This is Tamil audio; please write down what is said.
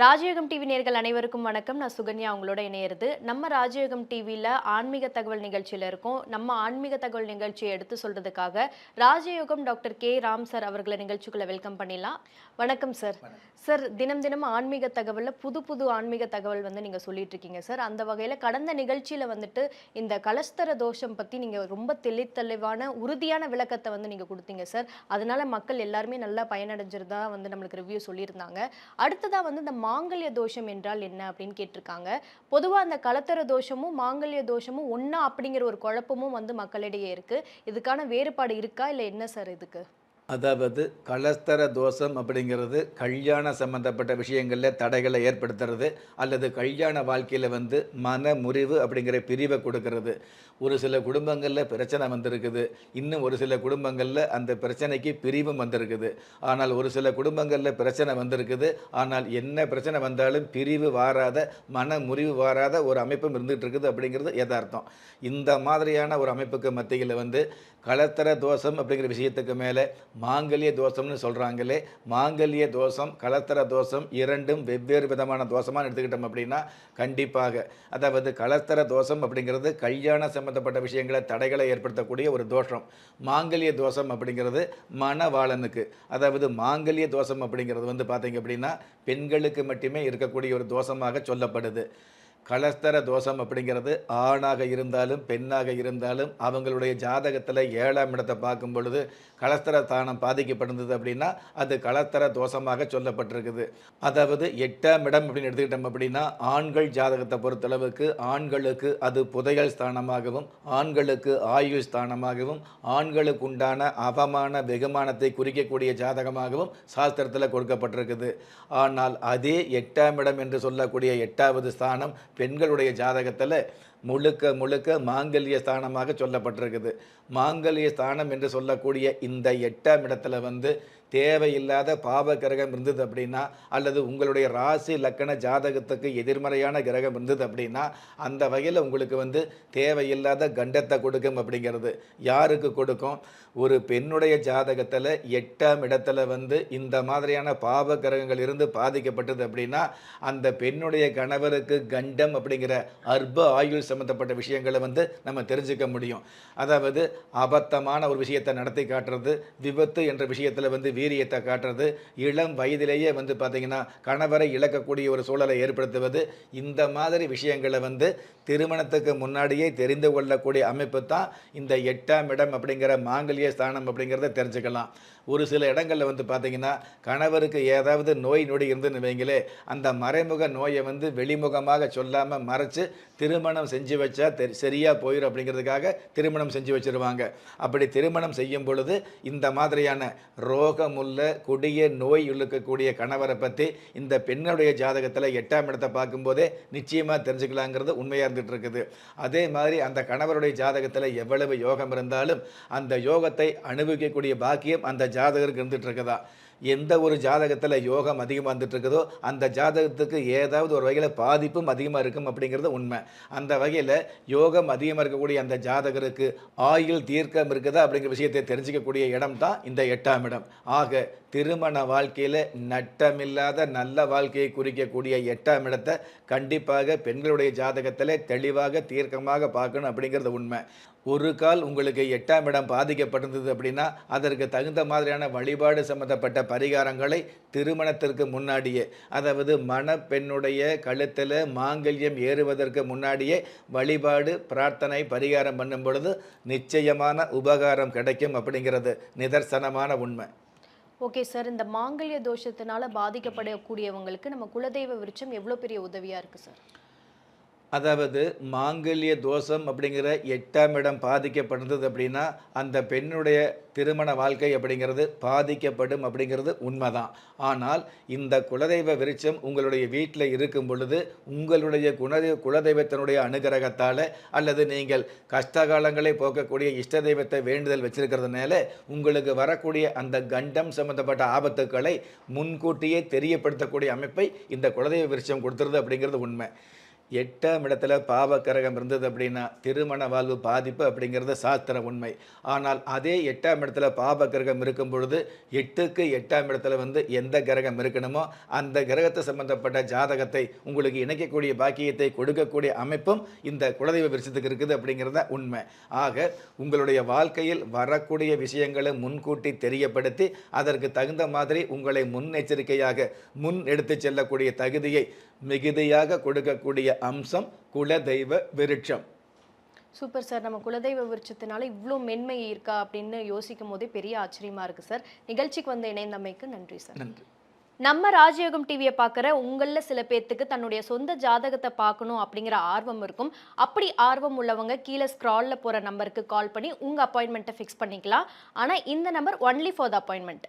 ராஜயோகம் டிவி நேர்கள் அனைவருக்கும் வணக்கம். நான் சுகன்யா உங்களோட இணையிறது. நம்ம ராஜயோகம் டிவியில் ஆன்மீக தகவல் நிகழ்ச்சியில் இருக்கோம். நம்ம ஆன்மீக தகவல் நிகழ்ச்சியை எடுத்து சொல்றதுக்காக ராஜயோகம் டாக்டர் கே. ராம் சார் அவர்களை நிகழ்ச்சிக்குள்ள வெல்கம் பண்ணிடலாம். வணக்கம் சார். சார் தினம் தினம் ஆன்மீக தகவலில் புது புது ஆன்மீக தகவல் வந்து நீங்கள் சொல்லிட்டு இருக்கீங்க சார். அந்த வகையில் கடந்த நிகழ்ச்சியில் வந்துட்டு இந்த கலஸ்தர தோஷம் பற்றி நீங்கள் ரொம்ப தெளித்தெளிவான உறுதியான விளக்கத்தை வந்து நீங்கள் கொடுத்தீங்க சார். அதனால மக்கள் எல்லாருமே நல்லா பயனடைஞ்சிருந்தா வந்து நம்மளுக்கு ரிவ்யூ சொல்லியிருந்தாங்க. அடுத்ததா வந்து இந்த மாங்கல்ய தோஷம் என்றால் என்ன அப்படின்னு கேட்டிருக்காங்க. பொதுவாக அந்த கலத்தர தோஷமும் மாங்கல்ய தோஷமும் ஒன்றா அப்படிங்கிற ஒரு குழப்பமும் வந்து மக்களிடையே இருக்குது இதுக்கான வேறுபாடு இருக்கா இல்லை என்ன சார் இதுக்கு? அதாவது கலஸ்தர தோஷம் அப்படிங்கிறது கல்யாண சம்பந்தப்பட்ட விஷயங்களில் தடைகளை ஏற்படுத்துறது அல்லது கல்யாண வாழ்க்கையில் வந்து மன முறிவு அப்படிங்கிற பிரிவை கொடுக்கறது. ஒரு சில குடும்பங்களில் பிரச்சனை வந்திருக்குது. இன்னும் ஒரு சில குடும்பங்களில் அந்த பிரச்சனைக்கு பிரிவும் வந்திருக்குது. ஆனால் ஒரு சில குடும்பங்களில் பிரச்சனை வந்திருக்குது. ஆனால் என்ன பிரச்சனை வந்தாலும் பிரிவு வாராத மன முறிவு வாராத ஒரு அமைப்பும் இருந்துகிட்டு இருக்குது அப்படிங்கிறது யதார்த்தம். இந்த மாதிரியான ஒரு அமைப்புக்கு மத்தியில் வந்து கலத்தர தோஷம் அப்படிங்கிற விஷயத்துக்கு மேலே மாங்கல்ய தோஷம்னு சொல்கிறாங்களே மாங்கல்ய தோஷம் கலத்தர தோஷம் இரண்டும் வெவ்வேறு விதமான தோஷமாக எடுத்துக்கிட்டோம் அப்படின்னா கண்டிப்பாக. அதாவது கலத்தர தோஷம் அப்படிங்கிறது கல்யாண சம்மந்தப்பட்ட விஷயங்களை தடைகளை ஏற்படுத்தக்கூடிய ஒரு தோஷம். மாங்கல்ய தோஷம் அப்படிங்கிறது மனவாளனுக்கு அதாவது மாங்கல்ய தோஷம் அப்படிங்கிறது வந்து பார்த்தீங்க அப்படின்னா பெண்களுக்கு மட்டுமே இருக்கக்கூடிய ஒரு தோஷமாக சொல்லப்படுது. கலஸ்தர தோஷம் அப்படிங்கிறது ஆணாக இருந்தாலும் பெண்ணாக இருந்தாலும் அவங்களுடைய ஜாதகத்தில் ஏழாம் இடத்தை பார்க்கும் பொழுது கலஸ்தர தானம் பாதிக்கப்படுது அப்படின்னா அது கலஸ்தர தோஷமாக சொல்லப்பட்டிருக்குது. அதாவது எட்டாம் இடம் அப்படின்னு எடுத்துக்கிட்டோம் அப்படின்னா ஆண்கள் ஜாதகத்தை பொறுத்தளவுக்கு ஆண்களுக்கு அது புதையல் ஸ்தானமாகவும் ஆண்களுக்கு ஆயுள் ஸ்தானமாகவும் ஆண்களுக்கு உண்டான அவமான வெகுமானத்தை குறிக்கக்கூடிய ஜாதகமாகவும் சாஸ்திரத்தில் கொடுக்கப்பட்டிருக்குது. ஆனால் அதே எட்டாம் இடம் என்று சொல்லக்கூடிய எட்டாவது ஸ்தானம் பெண்களுடைய ஜாதகத்தில் முழுக்க முழுக்க மாங்கல்ய ஸ்தானமாக சொல்லப்பட்டிருக்குது. மாங்கல்ய ஸ்தானம் என்று சொல்லக்கூடிய இந்த எட்டாம் இடத்துல வந்து தேவையில்லாத பாவ கிரகம் இருந்தது அப்படின்னா அல்லது உங்களுடைய ராசி லக்கண ஜாதகத்துக்கு எதிர்மறையான கிரகம் இருந்தது அப்படின்னா அந்த வகையில் உங்களுக்கு வந்து தேவையில்லாத கண்டத்தை கொடுக்கும் அப்படிங்கிறது. யாருக்கு கொடுக்கும்? ஒரு பெண்ணுடைய ஜாதகத்தில் எட்டாம் இடத்துல வந்து இந்த மாதிரியான பாவ கிரகங்கள் இருந்து பாதிக்கப்பட்டது அப்படின்னா அந்த பெண்ணுடைய கணவருக்கு கண்டம் அப்படிங்கிற அர்ப ஆயுள் சம்மந்தப்பட்ட விஷயங்களை வந்து நம்ம தெரிஞ்சுக்க முடியும். அதாவது அபத்தமான ஒரு விஷயத்தை நடத்தி காட்டுறது விபத்து என்ற விஷயத்தில் வந்து வீரியத்தை காட்டுறது இளம் வயதிலேயே வந்து பார்த்திங்கன்னா கணவரை இழக்கக்கூடிய ஒரு சூழலை ஏற்படுத்துவது இந்த மாதிரி விஷயங்களை வந்து திருமணத்துக்கு முன்னாடியே தெரிந்து கொள்ளக்கூடிய அமைப்பு தான் இந்த எட்டாம் இடம் அப்படிங்கிற மாங்கல்ய ஸ்தானம் அப்படிங்கிறத தெரிஞ்சுக்கலாம். ஒரு சில இடங்களில் வந்து பார்த்திங்கன்னா கணவருக்கு ஏதாவது நோய் நொடி இருந்துன்னு வைங்களே அந்த மறைமுக நோயை வந்து வெளிமுகமாக சொல்லாமல் மறைச்சு திருமணம் செஞ்சு செஞ்சு வச்சா தெரி சரியாக போயிடும் அப்படிங்கிறதுக்காக திருமணம் செஞ்சு வச்சுருவாங்க. அப்படி திருமணம் செய்யும் பொழுது இந்த மாதிரியான ரோகமுள்ள கொடிய நோய் இழுக்கக்கூடிய கணவரை பற்றி இந்த பெண்ணுடைய ஜாதகத்தில் எட்டாம் இடத்தை பார்க்கும்போதே நிச்சயமாக தெரிஞ்சுக்கலாங்கிறது உண்மையாக இருந்துகிட்டு இருக்குது அதே மாதிரி அந்த கணவருடைய ஜாதகத்தில் எவ்வளவு யோகம் இருந்தாலும் அந்த யோகத்தை அனுபவிக்கக்கூடிய பாக்கியம் அந்த ஜாதகருக்கு இருந்துகிட்டு இருக்குதா எந்த ஒரு ஜாதகத்தில் யோகம் அதிகமாக வந்துட்டுருக்குதோ அந்த ஜாதகத்துக்கு ஏதாவது ஒரு வகையில் பாதிப்பும் அதிகமாக இருக்கும் அப்படிங்கிறது உண்மை. அந்த வகையில் யோகம் அதிகமாக இருக்கக்கூடிய அந்த ஜாதகருக்கு ஆயுள் தீர்க்கம் இருக்குதா அப்படிங்கிற விஷயத்தை தெரிஞ்சிக்கக்கூடிய இடம் தான் இந்த எட்டாம் இடம். ஆக திருமண வாழ்க்கையில் நட்டமில்லாத நல்ல வாழ்க்கையை குறிக்கக்கூடிய எட்டாம் இடத்தை கண்டிப்பாக பெண்களுடைய ஜாதகத்தில் தெளிவாக தீர்க்கமாக பார்க்கணும் அப்படிங்கிறது உண்மை. ஒரு கால் உங்களுக்கு எட்டாம் இடம் பாதிக்கப்பட்டிருந்தது அப்படின்னா அதற்கு தகுந்த மாதிரியான வழிபாடு சம்பந்தப்பட்ட பரிகாரங்களை திருமணத்திற்கு முன்னாடியே அதாவது மணப்பெண்ணுடைய கழுத்தில் மாங்கல்யம் ஏறுவதற்கு முன்னாடியே வழிபாடு பிரார்த்தனை பரிகாரம் பண்ணும் பொழுது நிச்சயமான உபகாரம் கிடைக்கும் அப்படிங்கிறது நிதர்சனமான உண்மை. ஓகே சார் இந்த மாங்கல்ய தோஷத்தினால பாதிக்கப்படக்கூடியவங்களுக்கு நம்ம குலதெய்வ விருட்சம் எவ்வளோ பெரிய உதவியாக இருக்குது சார்? அதாவது மாங்கல்ய தோஷம் அப்படிங்கிற எட்டாம் இடம் பாதிக்கப்படுறது அப்படின்னா அந்த பெண்ணுடைய திருமண வாழ்க்கை அப்படிங்கிறது பாதிக்கப்படும் அப்படிங்கிறது உண்மைதான். ஆனால் இந்த குலதெய்வ விருட்சம் உங்களுடைய வீட்டில் இருக்கும் பொழுது உங்களுடைய குலதெய்வ குலதெய்வத்தினுடைய அனுகிரகத்தால் அல்லது நீங்கள் கஷ்டகாலங்களை போக்கக்கூடிய இஷ்ட தெய்வத்தை வேண்டுதல் வச்சிருக்கிறதுனால உங்களுக்கு வரக்கூடிய அந்த கண்டம் சம்பந்தப்பட்ட ஆபத்துக்களை முன்கூட்டியே தெரியப்படுத்தக்கூடிய அமைப்பை இந்த குலதெய்வ விருட்சம் கொடுத்துருது அப்படிங்கிறது உண்மை. எட்டாம் இடத்துல பாவக்கரகம் இருந்தது அப்படின்னா திருமண வாழ்வு பாதிப்பு அப்படிங்கிறது சாஸ்திர உண்மை. ஆனால் அதே எட்டாம் இடத்துல பாவக்கரகம் இருக்கும் பொழுது எட்டுக்கு எட்டாம் இடத்துல வந்து எந்த கிரகம் இருக்கணுமோ அந்த கிரகத்தை சம்பந்தப்பட்ட ஜாதகத்தை உங்களுக்கு இணைக்கக்கூடிய பாக்கியத்தை கொடுக்கக்கூடிய அமைப்பும் இந்த குலதெய்வ விருஷத்துக்கு இருக்குது அப்படிங்கிறத உண்மை. ஆக உங்களுடைய வாழ்க்கையில் வரக்கூடிய விஷயங்களை முன்கூட்டி தெரியப்படுத்தி அதற்கு தகுந்த மாதிரி உங்களை முன்னெச்சரிக்கையாக முன் எடுத்து செல்லக்கூடிய தகுதியை மிகுதியாக கொடுக்கக்கூடிய அம்சம் குலதெய்வ விருட்சம். Super sir. நம்ம குலதெய்வ விருட்சத்தினால இவ்வளோ மென்மை இருக்கா அப்படின்னு யோசிக்கும் போதே பெரிய ஆச்சரியமா இருக்கு சார். நிகழ்ச்சிக்கு வந்து இணைந்தமைக்கு நன்றி சார். நன்றி. நம்ம ராஜயோகம் டிவியை பார்க்குற உங்களில் சில பேர்த்துக்கு தன்னுடைய சொந்த ஜாதகத்தை பார்க்கணும் அப்படிங்கிற ஆர்வம் இருக்கும். அப்படி ஆர்வம் உள்ளவங்க கீழே ஸ்க்ராலில் போகிற நம்பருக்கு கால் பண்ணி உங்கள் அப்பாயின்மெண்ட்டை ஃபிக்ஸ் பண்ணிக்கலாம். ஆனால் இந்த number only for the appointment